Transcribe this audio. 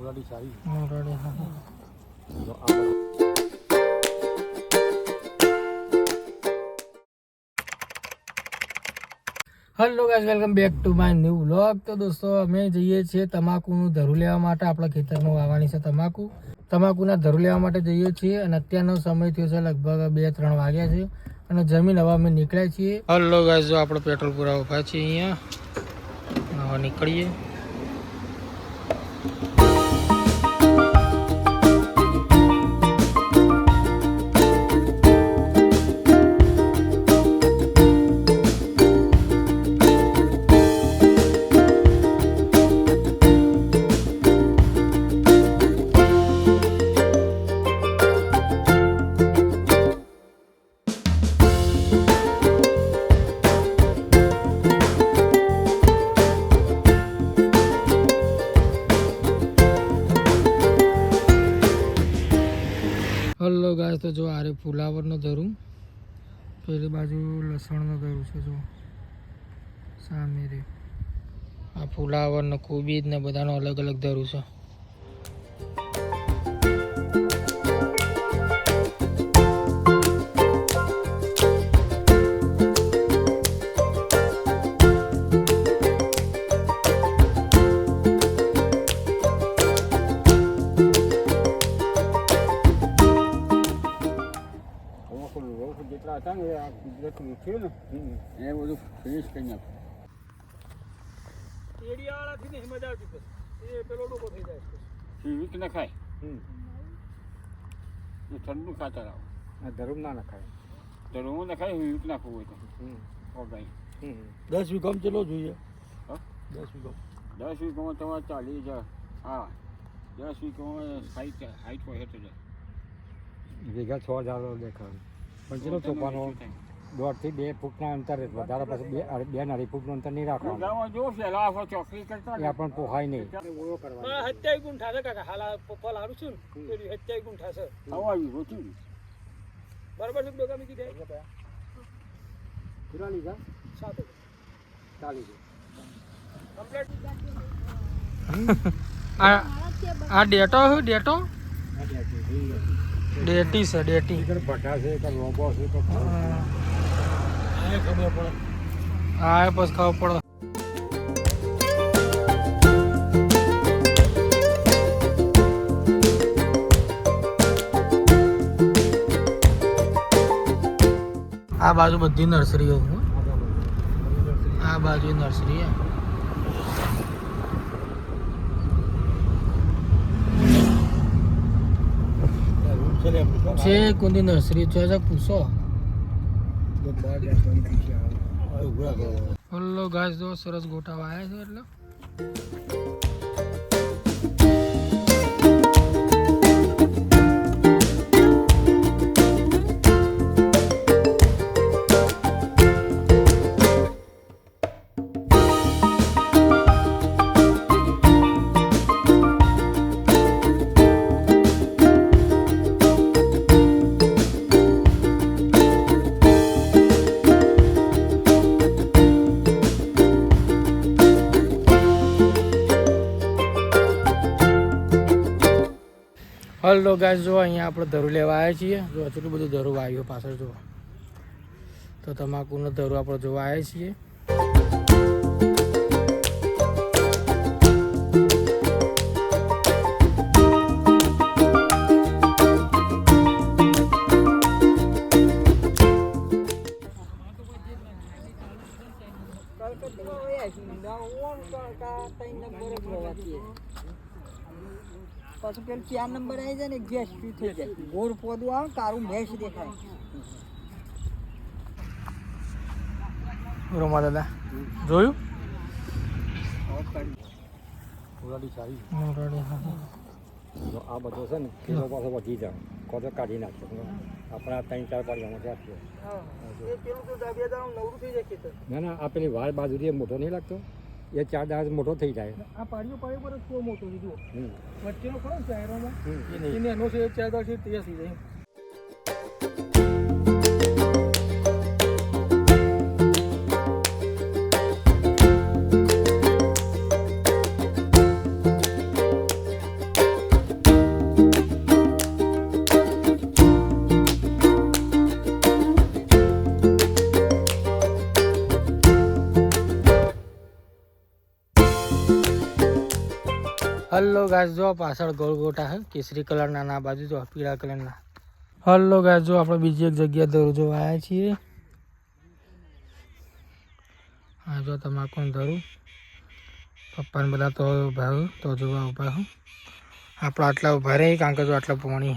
મોરાડી સારી. મોરાડી હા. જો આ guys welcome back to my new vlog તો દોસ્તો અમે જઈએ છીએ તમાકુનું ધરું લેવા માટે. આપણા ખેતરમાં વાવવાની છે તમાકુ. તમાકુના ધરું લેવા માટે જઈએ છીએ અને અત્યારનો સમય થયો છે લગભગ બે ત્રણ વાગ્યા છે અને જમીન હવા અમે નીકળ્યા છીએ. હલો ગાઈઝ જો આપણે પેટ્રોલ પૂરા ઊભા છીએ અહીંયા. હવા નીકળીએ. હલો ગાય તો જો આરે ફુલાવરનો ધરું. પેલી બાજુ લસણનો ધરું છે, જો. સામે રે. આ ફુલાવરનો કોબીજ ને બધાનો અલગ અલગ ધરું છે. જેટલા હતા ને એ કુદરતનું થયું ને? એ બધું ફિનિશ કરી નાખ્યું એડિયાવાળાથી નહીં મજા આવતી પછી. એ પેલો ડોકો થઈ જાય વીક ન ખાય. એ ઠંડુ ખાતર આવો. આ ધર્મ ના નખાય તો રૂમ ન ખાય વીક નાખવું હોય તો. ઓગાઈ દસ વીઘામ ચેલો જોઈએ? હા? દસ વીઘામ. દસ વીકમાં તમારે ચાલીસ હજાર. હા. દસ વીકમાં સાઠ સાઠ હોય હેઠળ જાય. વીઘા છ હજાર દેખાય. પણ ચેલો ચોપાનો દોઢથી બે ફૂટના અંતરે જ વધારે પછી બે અઢી- બે ને અઢી ફૂટનું અંતર નહીં રાખવાનું. ગામમાં જો ફેલા આખો ચોકડી કરતા એ આપણને પોહાય નહીં. હત્યાવી ગુંઠા છે કાકા. હાલા પપ્પા લારું છું ને પેલી હત્યાવી ગુંઠા છે હવાયું રોટી. બરાબર છે બેગા મીકી જાય કેટલા લીધા? સાત ચાલી આ આ ડેટો શું ડેટો ડેટી છે ડેટી એક ભટ્ટા છે એક લોબો છે તો ખબર પડે. હા એ પછી ખબર પડે. આ બાજુ બધી નર્સરીઓ છે. આ બાજુ. નર્સરી છે કોની નર્સરી છે જો પૂછો. હલ્લો ઘાસ જો સરસ ગોટાવા આવ્યા છે એટલે. હલ્લો ગાય જો અહીંયા આપણે ધરું લેવા આવ્યા છીએ. જો એટલું બધું ધરું આવ્યું પાછળ, જો. તો તમાકુનો ધરું આપણે જોવા આવ્યા છીએ. પછી પેલું ચાર નંબર આવી જાય ને ગેસ ફ્યુ થઈ જાય. ગોળ પોદું આવે કારું ભેંસ દેખાય. રોમા દાદા જોયું? મોરાડી સારી મોરાડી હા. જો આ બધો છે ને કિલો પાછો વધી જાય. કોતો કાઢી નાખ્યો આપણે આ ત્રણ ચાર પાડીઓમાં રાખીએ એ પેલું તો બે દાડો નવરું થઈ જાય ખેતર. ના ના આ પેલી વાળ બાજુથી એ મોટો નહીં લાગતો? એ ચાર દાસ મોટો થઈ જાય. આ પાડીઓ પાડી પર કેવો મોટો છે જુઓ. વચ્ચેનો ખરો ને ચાયરોમાં એને એનો છે ચાર દાસ છે તે થઈ જાય. હલ્લો ગાય જો પાછળ ગોળ ગોટા હે કેસરી કલરના ના બાજુ જો પીળા કલરના. હલ્લો ગાય જો આપણે બીજી એક જગ્યા ધરું જોવા આવ્યા છીએ. હા જો તમાકુ ધરું? પપ્પાને બધા તો ઊભા તો જોવા ઊભા હું. આપણે આટલા ઊભા રહી કારણ કે જો આટલા પોણી